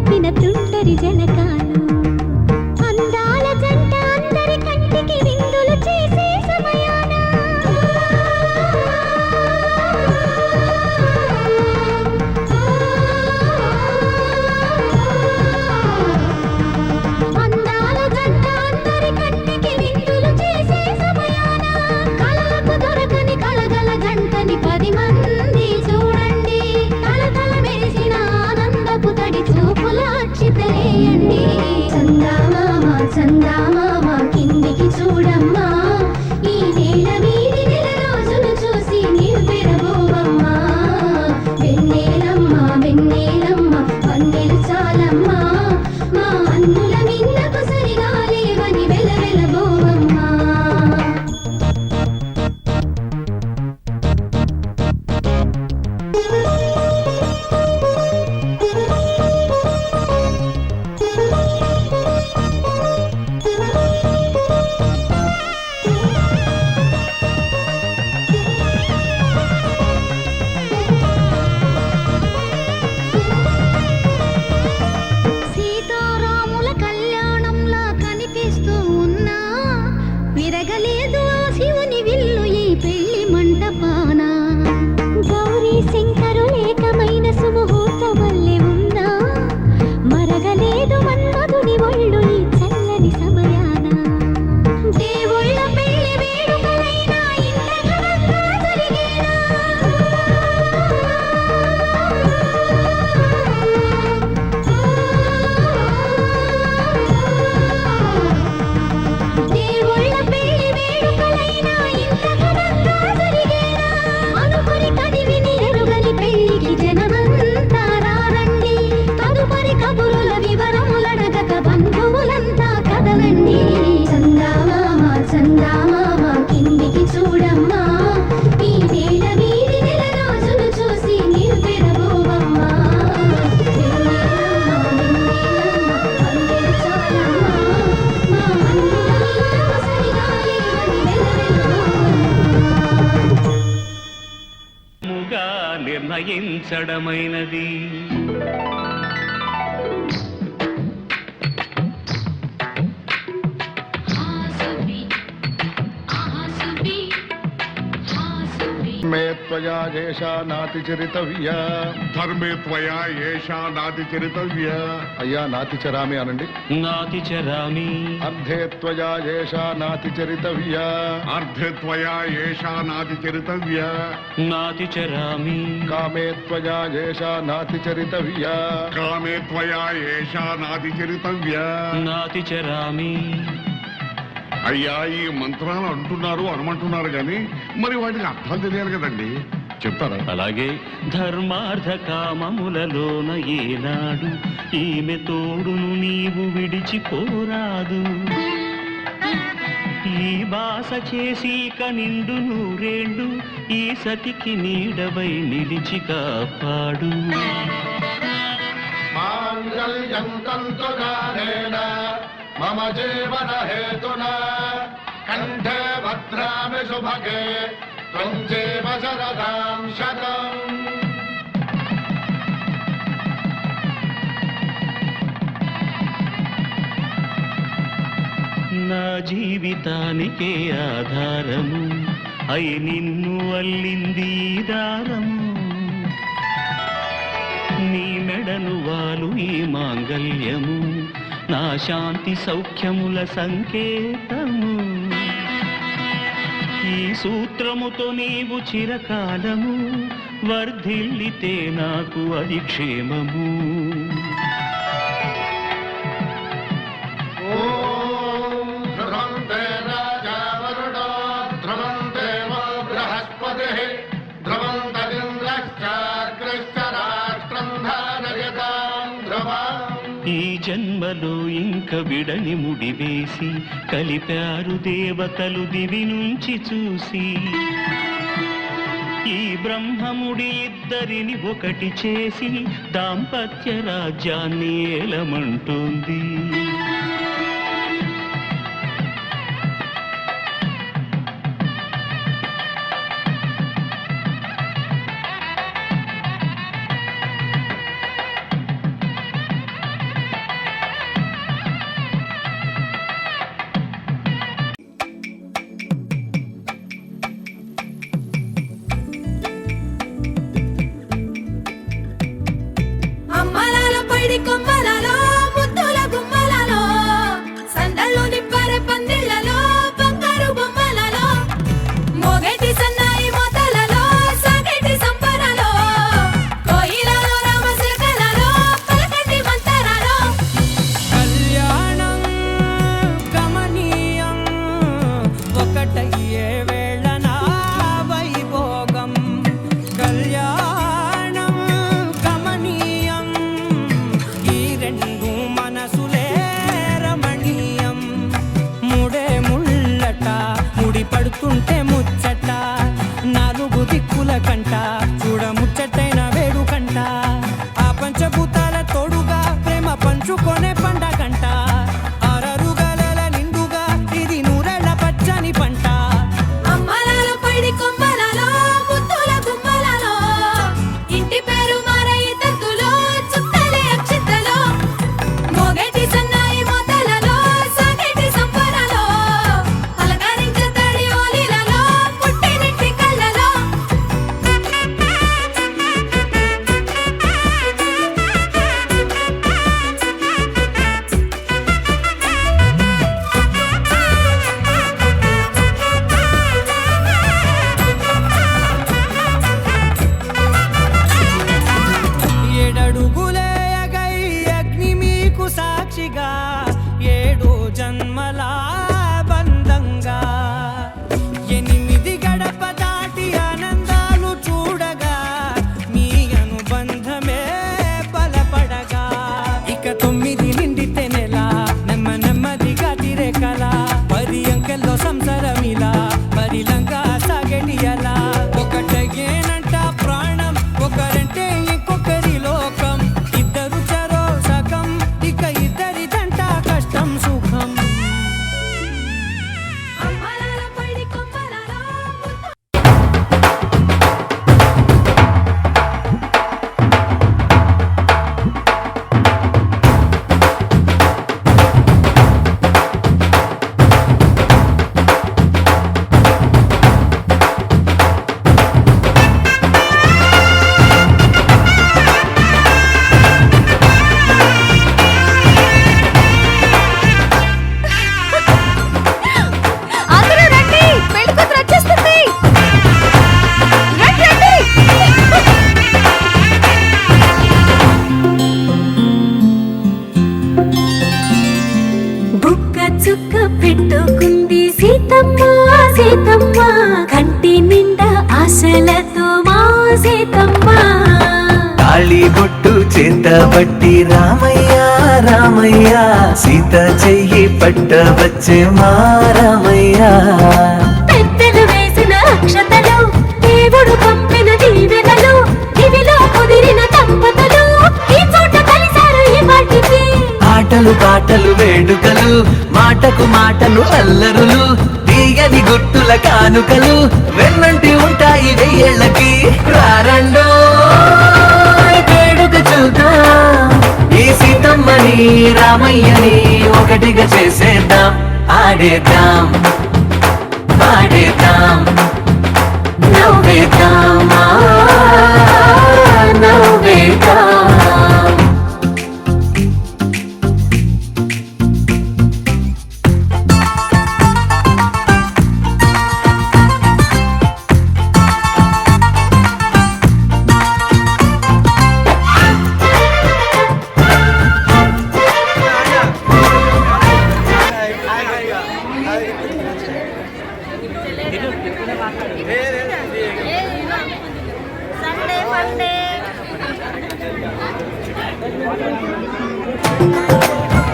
గడిపిన తుంటరి జనకా. ఏషా నాతి చరితవ్య ధర్మే త్వయా ఏషా నాతి చరితవ్య అయ్యా నాతి చరామి అనండి. నాతి చరామి అర్ధే త్వయా ఏషా నాతి చరితవ్య అర్ధే త్వయా ఏషా నాతి చరితవ్య నాతి చరామి కామే త్వయా ఏషా నాతి చరితవ్య కామే త్వయా ఏషా నాతి చరితవ్య నాతి చరామి అయ్యా ఈ మంత్రాలు అంటున్నారు అనమంటున్నారు కానీ మరి వాటికి అర్థం తెలియాలి కదండి. చెప్తారా అలాగే ధర్మార్థ కామములలోన ఏనాడు ఈమె తోడును నీవు విడిచిపోరాదు. ఈ బాస చేసి కనిండు నూరేండు ఈ సతికి నీడవై నిలిచి కాపాడు. మమ జీవన హేతున కంఠే భద్రామి శుభకే నా జీవితానికే ఆధారము అయి నిన్ను అల్లింది దారము. నీ మెడను వాలు ఈ మాంగళ్యము నా శాంతి సౌఖ్యముల సంకేతము. ఈ సూత్రముతో నీవు చిరకాలము వర్ధిల్లితే నాకు అది క్షేమము. కలలో ఇంక విడని ముడివేసి కలిపారు దేవతలు దివి నుంచి చూసి. ఈ బ్రహ్మముడి ఇద్దరిని ఒకటి చేసి దాంపత్య రాజ్యాన్ని ఏలమంటుంది. కుక్క చుక్క పెట్టుకుంది సీతమ్మ సీతమ్మ. కంటి నిండా ఆశలతో మా సీతమ్మ. తాళి బొట్టు చేత బట్టి రామయ్య రామయ్య. సీత చెయ్యి పట్ట వచ్చే మా రామయ్య. పెద్దలు వేసిన అక్షతలు దేవుడు పంపిన దీవెనలు కుదిరిన పాటలు పాటలు వేడుకలు మాటకు మాటలు అల్లరులు తీయని గుట్టుల కానుకలు వెన్నంటి ఉంటాయి వెయ్యేళ్ళకి. రారండో వేడుక చూద్దాం. ఈ సీతమ్మని రామయ్యని ఒకటిగా చేసేద్దాం. ఆడేద్దాం పాడేద్దాం నవ్వేద్దాం.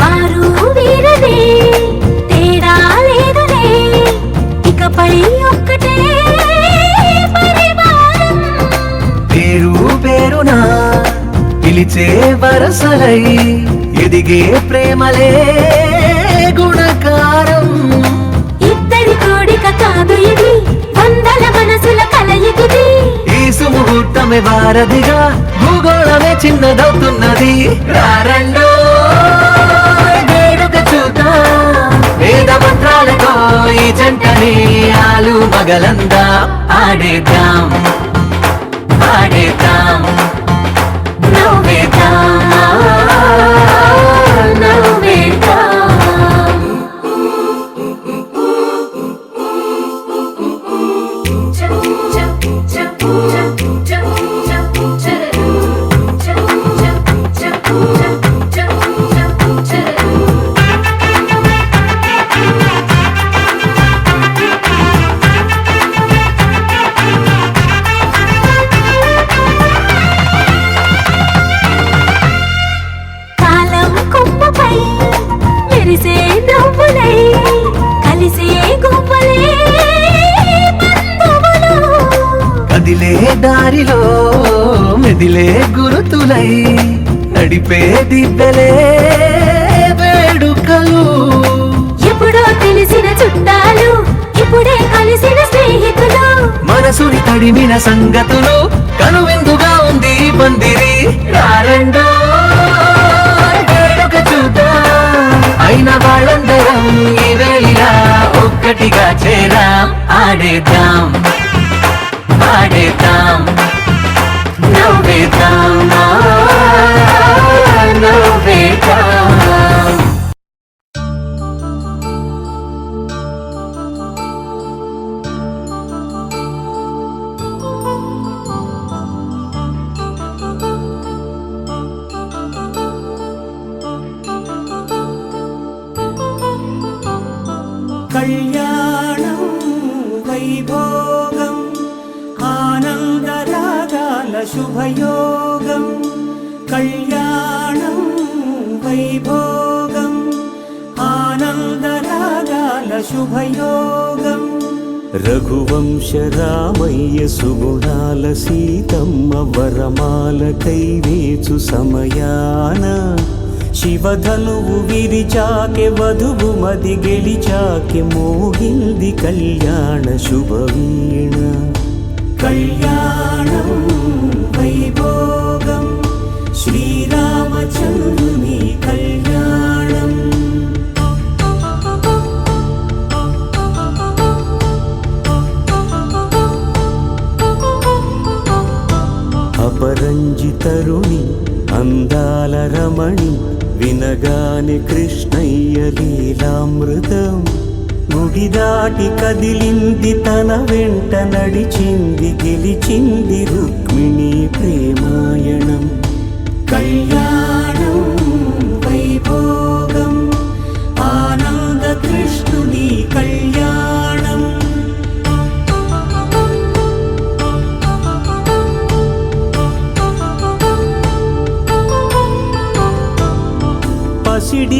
వారు వీరలే తేడా లేదులే ఇకపై ఒక్కటే పరివారం. పేరు పేరునా పిలిచే వరసలై ఎదిగే ప్రేమలే. ఆమె వారధిగా భూగోళమే చిన్నదవుతున్నది. రారండో వేడుక చూద్దాం. వేద మంత్రాలతో ఈ జంటని ఆలు మగలందా ఆడేద్దాం ఆడేద్దాం దారిలో మెదిలే గురుతులై నడిపే దిబ్బెలే వేడుకలు. ఎప్పుడో తెలిసిన చుట్టాలు ఇప్పుడే కలిసిన స్నేహితులు. మనసుని తడిమిన సంగతులు కనువిందుగా ఉంది పందిరి. రారండో వేడుక చూద్దాం అయిన వాళ్ళందరం ఈ వేళ ఒక్కటిగా చేరాం ఆడేద్దాం. ఆడేద్దాం శుభయోగం. రఘువంశ రామయ్య సుగుణాల సీతమ్మ వరమాల కైవేచు సమయాన. శివధనువు విరిచాకె వధువు మది గెలిచాకె మోగింది కళ్యాణ శుభవీణ. కళ్యాణం వైభోగం శ్రీరామచంద్రుని అపరంజి తరుణి అందాల రమణి వినగాని కృష్ణయ్య లీలామృతం. గుడి దాటి కదిలింది తన వెంట నడిచింది గెలిచింది రుక్మిణి ప్రేమాయణం. కళ్యాణం వైభోగం ఆనంద కృష్ణుని కళ్యాణం.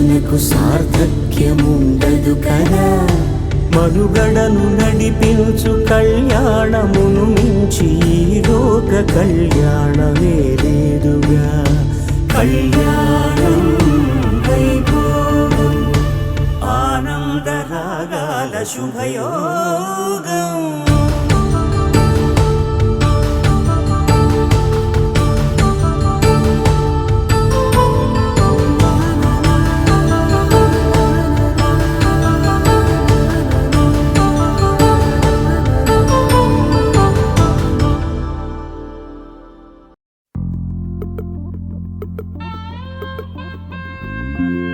మనుజునకు సార్థక్యముండదు కదా. మనుగడను నడిపించు కళ్యాణమును మించి లోక కళ్యాణమే లేదుగా. కళ్యాణం వైభోగం ఆనందరాగాల శుభయోగం. thank you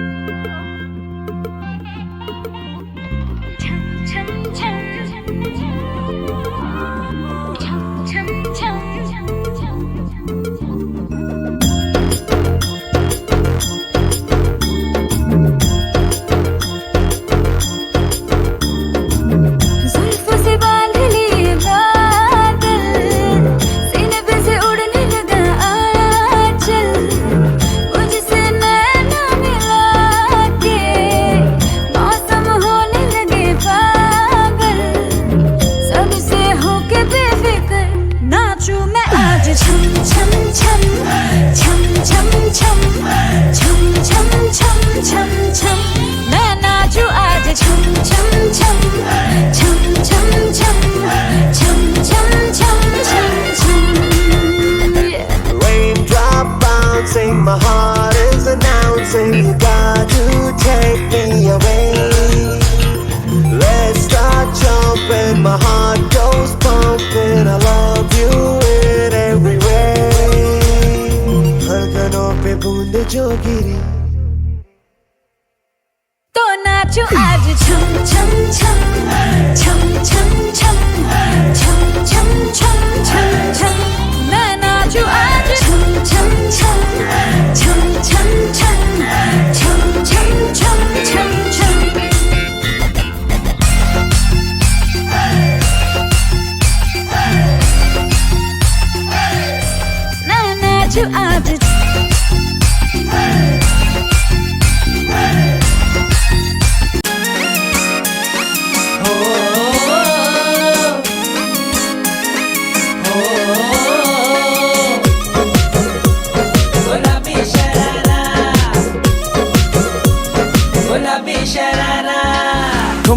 就爱这秋秋秋秋秋秋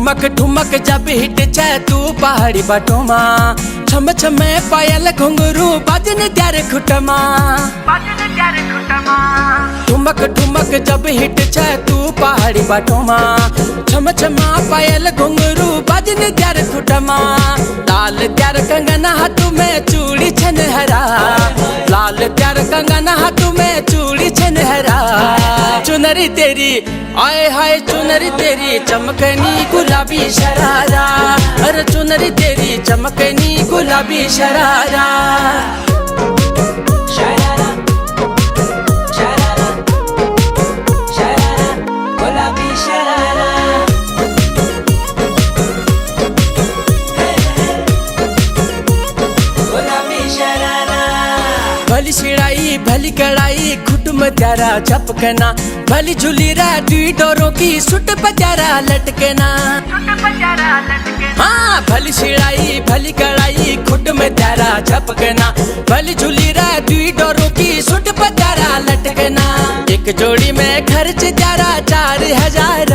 ठुमक ठुमक जब हिट छे तू पहाड़ी बटोमा छम छमे पायल घुंगरू बजन त्यारे खुटमा। ठुमक ठुमक जब हिट छे तू पहाड़ी बटोमा छम छमा पायल घुंगरू बजन त्यारे खुटमा। लाल त्यार कंगना हाथ में चूड़ी छन हरा लाल त्यार कंगना हाथ में चूड़ी छन हरा चुनरी तेरी आए हाय चुनरी तेरी चमकनी गुलाबी शरारा। अरे चुनरी तेरी चमकनी गुलाबी शरारा। त्यारा चपकना भली झुली रा दुई डोरों की सुट बचारा लटकना। हाँ भली सिलाई, भली कड़ाई खुट में त्यारा झपकना, भली झुली रा दुई डोरों की सुट पचारा लटकना। एक जोड़ी में खर्च त्यारा चार हज़ार